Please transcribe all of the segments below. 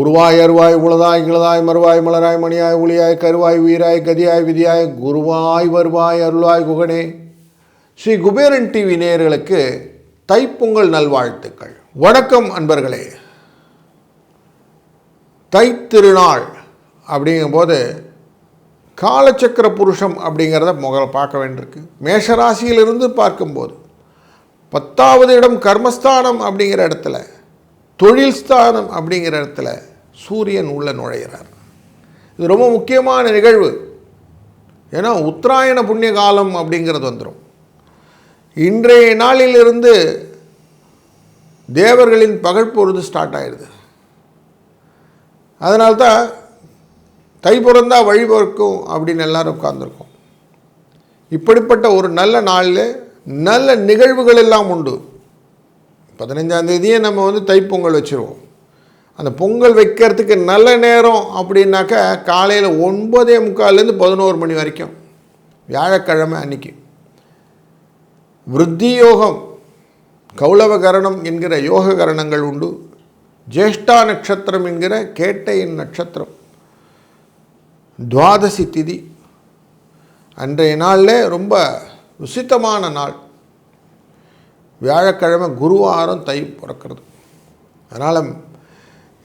உருவாய் அருவாய் உளதாய் கிளதாய் மறுவாய் மலராய் மணியாய் ஒளியாய் கருவாய் உயிராய் கதியாய் விதியாய் குருவாய் வருவாய் அருளாய் குகனே. ஸ்ரீ குபேரன் டிவி நேயர்களுக்கு தைப்பொங்கல் நல்வாழ்த்துக்கள். வணக்கம் அன்பர்களே. தைத்திருநாள் அப்படிங்கும்போது காலச்சக்கர புருஷம் அப்படிங்கிறத முதல்ல பார்க்க வேண்டியிருக்கு. மேஷராசியிலிருந்து பார்க்கும்போது பத்தாவது இடம் கர்மஸ்தானம் அப்படிங்கிற இடத்துல தொழில் ஸ்தானம் அப்படிங்கிற இடத்துல சூரியன் உள்ள நுழைகிறார் இது ரொம்ப முக்கியமான நிகழ்வு. ஏன்னா உத்தராயண புண்ணிய காலம் அப்படிங்கிறது வந்துடும் இன்றைய நாளிலிருந்து தேவர்களின் பகல் ஸ்டார்ட் ஆயிடுது. அதனால்தான் தை பிறந்தா வழி பிறக்கும் அப்படின்னு எல்லாரும் உட்கார்ந்துருக்கோம். இப்படிப்பட்ட ஒரு நல்ல நாளில் நல்ல நிகழ்வுகள் எல்லாம் உண்டு. பதினஞ்சாம் தேதியே நம்ம வந்து தைப்பொங்கல் வச்சுருவோம். அந்த பொங்கல் வைக்கிறதுக்கு நல்ல நேரம் அப்படின்னாக்கா காலையில் ஒன்பதே முக்கால்லேருந்து பதினோரு மணி வரைக்கும். வியாழக்கிழமை அன்னைக்கு. விருத்தி யோகம் கௌளவகரணம் என்கிற யோக கரணங்கள் உண்டு. ஜேஷ்டா நட்சத்திரம் என்கிற கேட்டையின் நட்சத்திரம். துவாதசி திதி. அன்றைய நாளில் ரொம்ப விசித்தமான நாள். வியாழக்கிழமை குருவாரம் தை பிறக்கிறது. அதனால்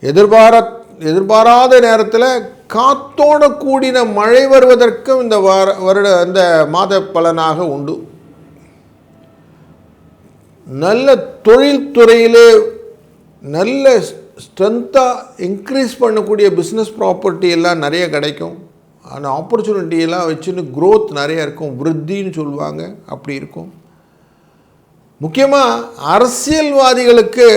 எதிர்பாரா எதிர்பாராத நேரத்தில் காத்தோட கூடின மழை வருவதற்கும் இந்த வார வருட இந்த மாத பலனாக உண்டு. நல்ல தொழில்துறையிலே நல்ல ஸ்ட்ரென்த்தாக இன்க்ரீஸ் பண்ணக்கூடிய பிஸ்னஸ் ப்ராப்பர்ட்டி எல்லாம் நிறைய கிடைக்கும். அந்த ஆப்பர்ச்சுனிட்டியெல்லாம் வச்சுன்னு க்ரோத் நிறையா இருக்கும். விருத்தின்னு சொல்லுவாங்க. அப்படி இருக்கும். முக்கியமாக அரசியல்வாதிகளுக்கு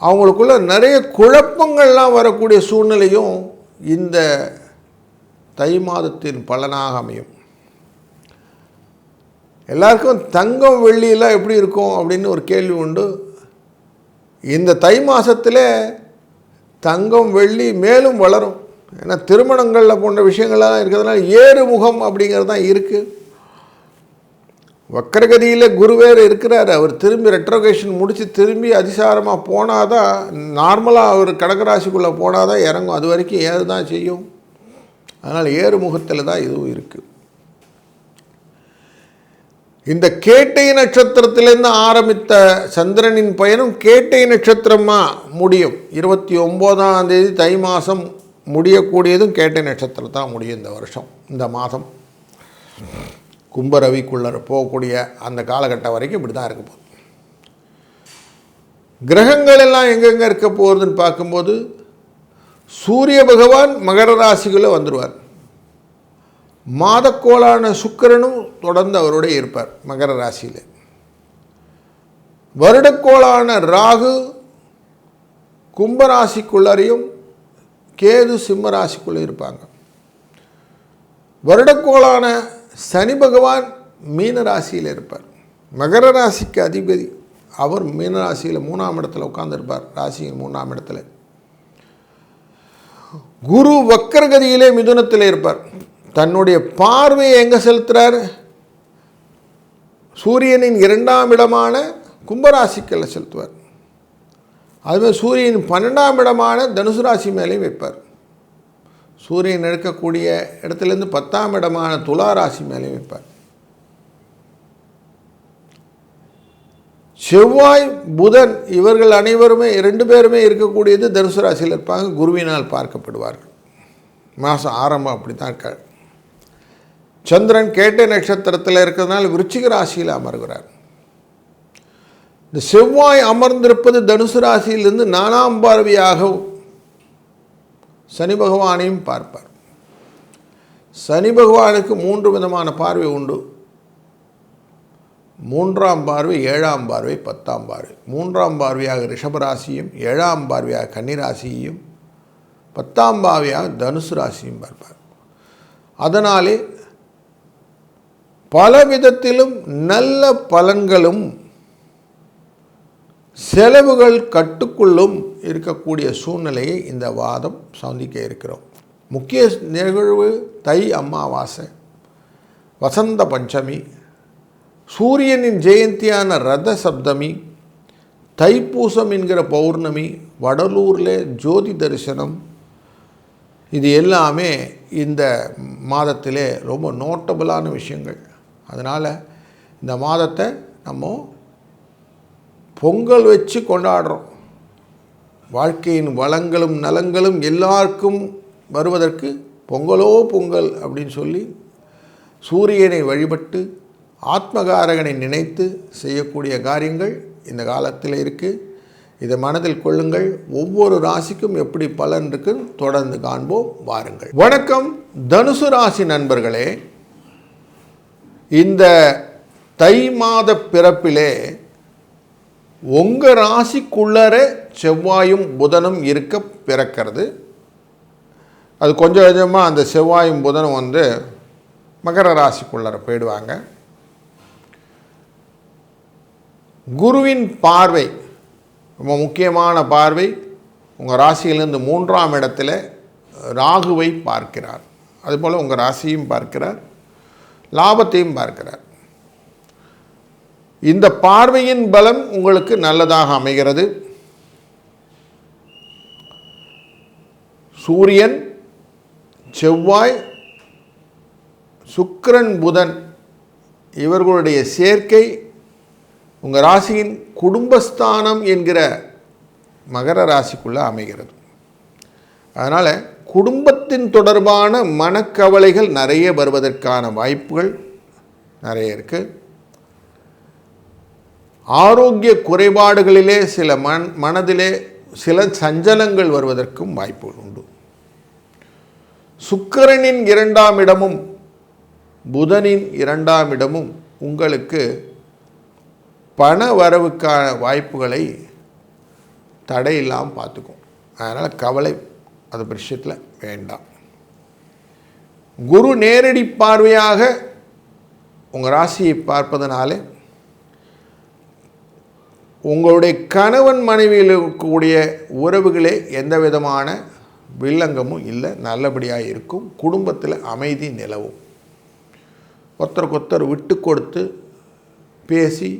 அவங்களுக்குள்ள நிறைய குழப்பங்கள்லாம் வரக்கூடிய சூழ்நிலையும் இந்த தை மாதத்தின் பலனாக அமையும். எல்லாருக்கும் தங்கம் வெள்ளியெல்லாம் எப்படி இருக்கும் அப்படின்னு ஒரு கேள்வி உண்டு. இந்த தை மாதத்தில் தங்கம் வெள்ளி மேலும் வளரும். ஏன்னா திருமணங்களில் போன்ற விஷயங்கள்லாம் இருக்கிறதுனால ஏறு முகம் அப்படிங்கிறது தான் இருக்குது வக்கரகதியில் குருவேர் இருக்கிறார். அவர் திரும்பி ரெட்ரோகேஷன் முடித்து திரும்பி அதிசாரமாக போனால் தான் நார்மலாக அவர் கடகராசிக்குள்ளே போனால் தான் இறங்கும். அது வரைக்கும் ஏறு தான் செய்யும். அதனால் ஏறு முகத்தில் தான் இதுவும் இருக்குது இந்த கேட்டை நட்சத்திரத்திலேருந்து ஆரம்பித்த சந்திரனின் பயணம் கேட்டை நட்சத்திரமாக முடியும். இருபத்தி ஒம்போதாம் தேதி தை மாதம் முடியக்கூடியதும் கேட்ட நட்சத்திரத்தில் தான் முடியும் இந்த வருஷம் இந்த மாதம். கும்பரவிக்குள்ளே போகக்கூடிய அந்த காலகட்டம் வரைக்கும் இப்படி தான் இருக்க போகுது. கிரகங்கள் எல்லாம் எங்கெங்கே இருக்க போகிறதுன்னு பார்க்கும்போது சூரிய பகவான் மகர ராசிக்குள்ளே வந்துடுவார் மாதக்கோளான சுக்கிரனும் தொடர்ந்து அவரோட இருப்பார் மகர ராசியில். வருடக்கோளான ராகு கும்பராசிக்குள்ளரையும் கேது சிம்ம ராசிக்குள்ளே இருப்பாங்க. வருடக்கோளான சனி பகவான் மீன ராசியில் இருப்பார். மகர ராசிக்கு அதிபதி. அவர் மீன ராசியில் மூணாம் இடத்துல உட்காந்துருப்பார் ராசியின் மூணாம் இடத்துல. குரு வக்கரகதியிலே மிதுனத்தில் இருப்பார். தன்னுடைய பார்வையை எங்கே செலுத்துகிறார் சூரியனின் இரண்டாம் இடமான கும்பராசிக்கல்ல செலுத்துவார். அதுமாதிரி சூரியன் பன்னெண்டாம் இடமான தனுசு ராசி மேலேயும் வைப்பார். சூரியன் எடுக்கக்கூடிய இடத்துலேருந்து பத்தாம் இடமான துலா ராசி மேலேயும் வைப்பார். செவ்வாய் புதன் இவர்கள் அனைவருமே ரெண்டு பேருமே இருக்கக்கூடியது தனுசு ராசியில் இருப்பாங்க. குருவினால் பார்க்கப்படுவார்கள். மாதம் ஆரம்பம் அப்படி தான் இருக்கார். சந்திரன் கேட்ட நட்சத்திரத்தில் இருக்கிறதுனால விருச்சிக ராசியில் அமர்கிறார். இந்த செவ்வாய் அமர்ந்திருப்பது தனுசு ராசியிலிருந்து நாலாம் பார்வையாக சனி பகவானையும் பார்ப்பார். சனி பகவானுக்கு மூன்று விதமான பார்வை உண்டு. மூன்றாம் பார்வை ஏழாம் பார்வை பத்தாம் பார்வை. மூன்றாம் பார்வையாக ரிஷபராசியும் ஏழாம் பார்வையாக கன்னிராசியையும் பத்தாம் பார்வையாக தனுசு ராசியும் பார்ப்பார். அதனாலே பல விதத்திலும் நல்ல பலன்களும் செலவுகள் கட்டுக்குள்ளும் இருக்கக்கூடிய சூழ்நிலையை இந்த வாதம் சந்திக்க இருக்கிறோம். முக்கிய நிகழ்வு தை அமாவாசை. வசந்த பஞ்சமி. சூரியனின் ஜெயந்தியான ரத சப்தமி. தைப்பூசம் என்கிற பௌர்ணமி. வடலூரில் ஜோதி தரிசனம். இது எல்லாமே இந்த மாதத்திலே ரொம்ப நோட்டபுளான விஷயங்கள். அதனால் இந்த மாதத்தை நம்ம பொங்கல் வச்சு கொண்டாடுறோம். வாழ்க்கையின் வளங்களும் நலங்களும் எல்லாருக்கும் வருவதற்கு பொங்கலோ பொங்கல் அப்படின்னு சொல்லி சூரியனை வழிபட்டு ஆத்மகாரகனை நினைத்து செய்யக்கூடிய காரியங்கள் இந்த காலத்தில் இருக்குது இதை மனதில் கொள்ளுங்கள். ஒவ்வொரு ராசிக்கும் எப்படி பலன் இருக்கு தொடர்ந்து காண்போம். வாருங்கள். வணக்கம். தனுசு ராசி நண்பர்களே இந்த தை மாத பிறப்பிலே உங்கள் ராசிக்குள்ளரே செவ்வாயும் புதனும் இருக்க பிறக்கிறது. அது கொஞ்சம் கொஞ்சமாக அந்த செவ்வாயும் புதனும் வந்து மகர ராசிக்குள்ளார போயிடுவாங்க. குருவின் பார்வை ரொம்ப முக்கியமான பார்வை உங்கள் ராசியிலிருந்து மூன்றாம் இடத்துல ராகுவை பார்க்கிறார். அதுபோல் உங்கள் ராசியும் பார்க்கிறார். லாபத்தையும் பார்க்கிறார். இந்த பார்வையின் பலம் உங்களுக்கு நல்லதாக அமைகிறது. சூரியன் செவ்வாய் சுக்கிரன் புதன் இவர்களுடைய சேர்க்கை உங்கள் ராசியின் குடும்பஸ்தானம் என்கிற மகர ராசிக்குள்ளே அமைகிறது. அதனால் குடும்பத்தின் தொடர்பான மனக்கவலைகள் நிறைய வருவதற்கான வாய்ப்புகள் நிறைய இருக்குது ஆரோக்கிய குறைபாடுகளிலே சில மன் மனதிலே சில சஞ்சலங்கள் வருவதற்கும் வாய்ப்பு உண்டு. சுக்கரனின் இரண்டாம் இடமும் புதனின் இரண்டாம் இடமும் உங்களுக்கு பண வரவுக்கான வாய்ப்புகளை தடையில்லாமல் பார்த்துக்கும். அதனால் கவலை அது விஷயத்தில் வேண்டாம். குரு நேரடி பார்வையாக உங்கள் ராசியை பார்ப்பதனாலே உங்களுடைய கணவன் மனைவியில் இருக்கக்கூடிய உறவுகளே எந்த விதமான வில்லங்கமும் இல்லை நல்லபடியாக இருக்கும். குடும்பத்தில் அமைதி நிலவும். ஒருத்தருக்கொத்தர் விட்டு கொடுத்து பேசி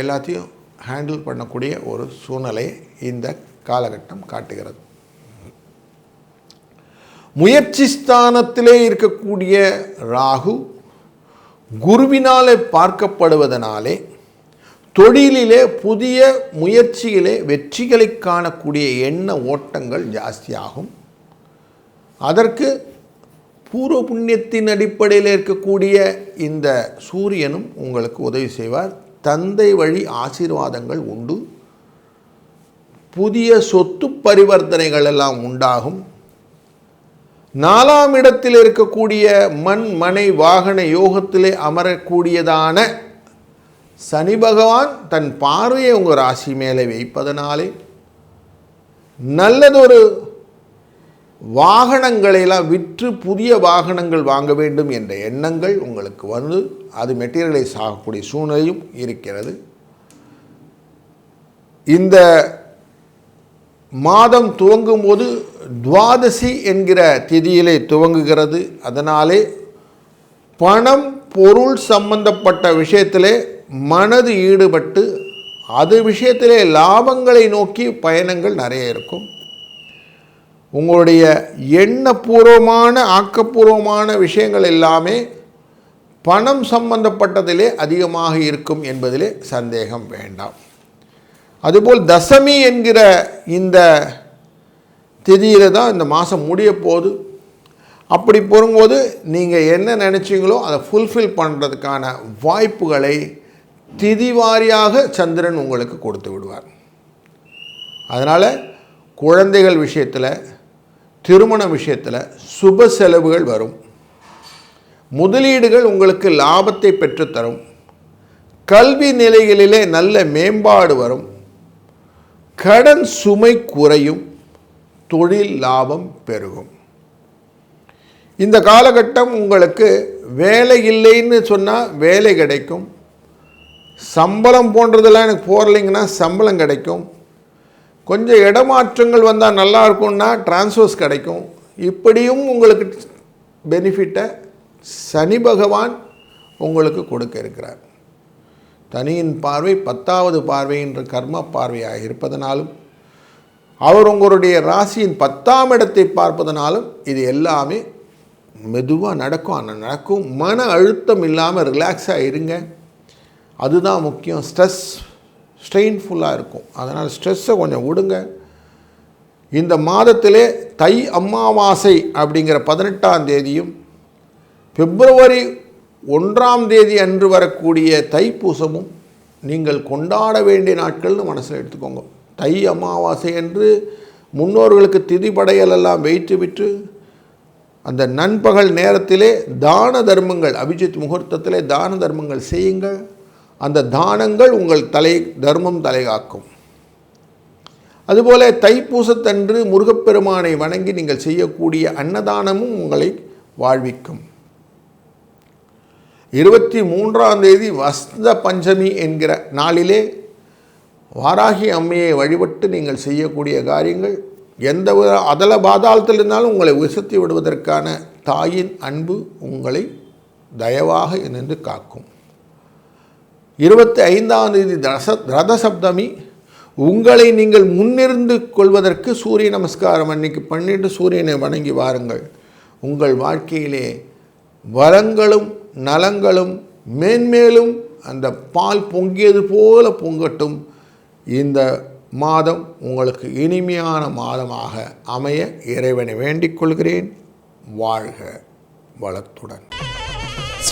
எல்லாத்தையும் ஹேண்டில் பண்ணக்கூடிய ஒரு சூழ்நிலையை இந்த காலகட்டம் காட்டுகிறது. முயற்சி ஸ்தானத்திலே இருக்கக்கூடிய ராகு குருவினாலே பார்க்கப்படுவதனாலே தொழிலிலே புதிய முயற்சியிலே வெற்றிகளை காணக்கூடிய எண்ண ஓட்டங்கள் ஜாஸ்தியாகும். அதற்கு பூர்வ புண்ணியத்தின் அடிப்படையில் இருக்கக்கூடிய இந்த சூரியனும் உங்களுக்கு உதவி செய்வார். தந்தை வழி ஆசீர்வாதங்கள் உண்டு. புதிய சொத்து பரிவர்த்தனைகள் எல்லாம் உண்டாகும். நாலாம் இடத்தில் இருக்கக்கூடிய மண் மனை வாகன யோகத்திலே அமரக்கூடியதான சனி பகவான் தன் பார்வையை உங்கள் ராசி மேலே வைப்பதனாலே நல்லதொரு வாகனங்களையெல்லாம் விற்று புதிய வாகனங்கள் வாங்க வேண்டும் என்ற எண்ணங்கள் உங்களுக்கு வந்து அது மெட்டீரியலைஸ் ஆகக்கூடிய சூழ்நிலையும் இருக்கிறது. இந்த மாதம் துவங்கும் போது துவாதசி என்கிற திதியிலே துவங்குகிறது. அதனாலே பணம் பொருள் சம்பந்தப்பட்ட விஷயத்திலே மனது ஈடுபட்டு அது விஷயத்திலே லாபங்களை நோக்கி பயணங்கள் நிறைய இருக்கும். உங்களுடைய எண்ணப்பூர்வமான ஆக்கப்பூர்வமான விஷயங்கள் எல்லாமே பணம் சம்பந்தப்பட்டதிலே அதிகமாக இருக்கும் என்பதிலே சந்தேகம் வேண்டாம். அதுபோல் தசமி என்கிற இந்த திதியில் தான் இந்த மாதம் முடிய போகுது. அப்படி போகும்போது நீங்கள் என்ன நினச்சிங்களோ அதை ஃபுல்ஃபில் பண்ணுறதுக்கான வாய்ப்புகளை திதி வாரியாக சந்திரன் உங்களுக்கு கொடுத்து விடுவார். அதனால் குழந்தைகள் விஷயத்தில் திருமண விஷயத்தில் சுப செலவுகள் வரும். முதலீடுகள் உங்களுக்கு லாபத்தை பெற்றுத்தரும். கல்வி நிலைகளிலே நல்ல மேம்பாடு வரும். கடன் சுமை குறையும். தொழில் லாபம் பெருகும். இந்த காலகட்டம் உங்களுக்கு வேலை இல்லைன்னு சொன்னால் வேலை கிடைக்கும். சம்பளம் போன்றதெல்லாம் எனக்கு போகலைங்கன்னா சம்பளம் கிடைக்கும். கொஞ்சம் இடமாற்றங்கள் வந்தால் நல்லா இருக்கும்னா டிரான்ஸ்ஃபர்ஸ் கிடைக்கும். இப்படியும் உங்களுக்கு பெனிஃபிட்டை சனி பகவான் உங்களுக்கு கொடுக்க இருக்கிறார். தனியின் பார்வை பத்தாவது பார்வை என்ற கர்ம பார்வையாக இருப்பதனாலும் அவர் உங்களுடைய ராசியின் பத்தாம் இடத்தை பார்ப்பதனாலும் இது எல்லாமே மெதுவாக நடக்கும். ஆனால் நடக்கும். மன அழுத்தம் இல்லாமல் ரிலாக்ஸாக இருங்க. அதுதான் முக்கியம். ஸ்ட்ரெஸ் ஸ்ட்ரெயின்ஃபுல்லாக இருக்கும். அதனால் ஸ்ட்ரெஸ்ஸை கொஞ்சம் விடுங்க. இந்த மாதத்திலே தை அமாவாசை அப்படிங்கிற பதினெட்டாம் தேதியும் பிப்ரவரி ஒன்றாம் தேதி அன்று வரக்கூடிய தைப்பூசமும் நீங்கள் கொண்டாட வேண்டிய நாட்கள்னு மனசில் எடுத்துக்கோங்க. தை அமாவாசை என்று முன்னோர்களுக்கு திதிபடையல் எல்லாம் வைத்து விட்டு அந்த நண்பகல் நேரத்திலே தான தர்மங்கள் அபிஜித் முகூர்த்தத்திலே தான தர்மங்கள் செய்யுங்கள். அந்த தானங்கள் உங்கள் தலை தர்மம் தலைகாக்கும். அதுபோல தைப்பூசத்தன்று முருகப்பெருமானை வணங்கி நீங்கள் செய்யக்கூடிய அன்னதானமும் உங்களை வாழ்விக்கும். இருபத்தி மூன்றாம் தேதி வசந்த பஞ்சமி என்கிற நாளிலே வாராகி அம்மையை வழிபட்டு நீங்கள் செய்யக்கூடிய காரியங்கள் எந்த ஒரு அதல பாதாளத்தில் இருந்தாலும் உங்களை உசத்தி விடுவதற்கான தாயின் அன்பு உங்களை தயவாக நின்று காக்கும். இருபத்தி ஐந்தாம் தேதி ரச ரத சப்தமி உங்களை நீங்கள் முன்னிருந்து கொள்வதற்கு சூரிய நமஸ்காரம் அன்னைக்கு பண்ணிட்டு சூரியனை வணங்கி வாருங்கள். உங்கள் வாழ்க்கையிலே வரங்களும் நலங்களும் மேன்மேலும் அந்த பால் பொங்கியது போல பொங்கட்டும். இந்த மாதம் உங்களுக்கு இனிமையான மாதமாக அமைய இறைவனை வேண்டிக் கொள்கிறேன். வாழ்க வளத்துடன்.